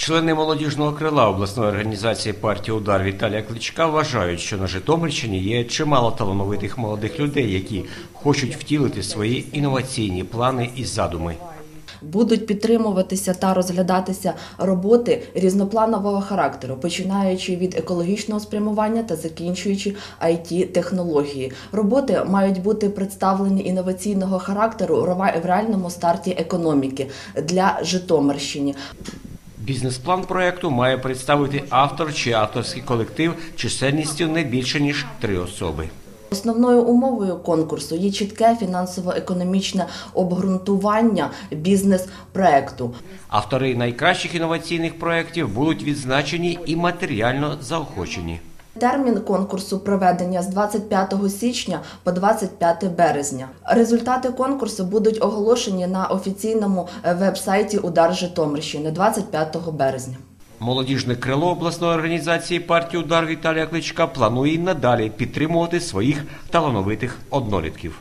Члени молодіжного крила обласної організації партії Удар Віталія Кличка вважають, що на Житомирщині є чимало талановитих молодих людей, які хочуть втілити свої інноваційні плани і задуми. Будуть підтримуватися та розглядатися роботи різнопланового характеру, починаючи від екологічного спрямування та закінчуючи it технології. Роботи мають бути представлені інноваційного характеру в реальному старті економіки для Житомирщини. Бізнес-план проекту має представити автор чи авторський колектив чисельністю не більше ніж три особи. Основною умовою конкурсу є чітке фінансово-економічне обґрунтування бізнес-проекту. Автори найкращих інноваційних проєктів будуть відзначені і матеріально заохочені. Термін конкурсу проведення з 25 січня по 25 березня. Результати конкурсу будуть оголошені на офіційному е, веб-сайті Удар Житомирщини 25 березня. Молодіжне крило обласної організації партії Удар Віталія Кличка планує надалі підтримувати своїх талановитих однолітків.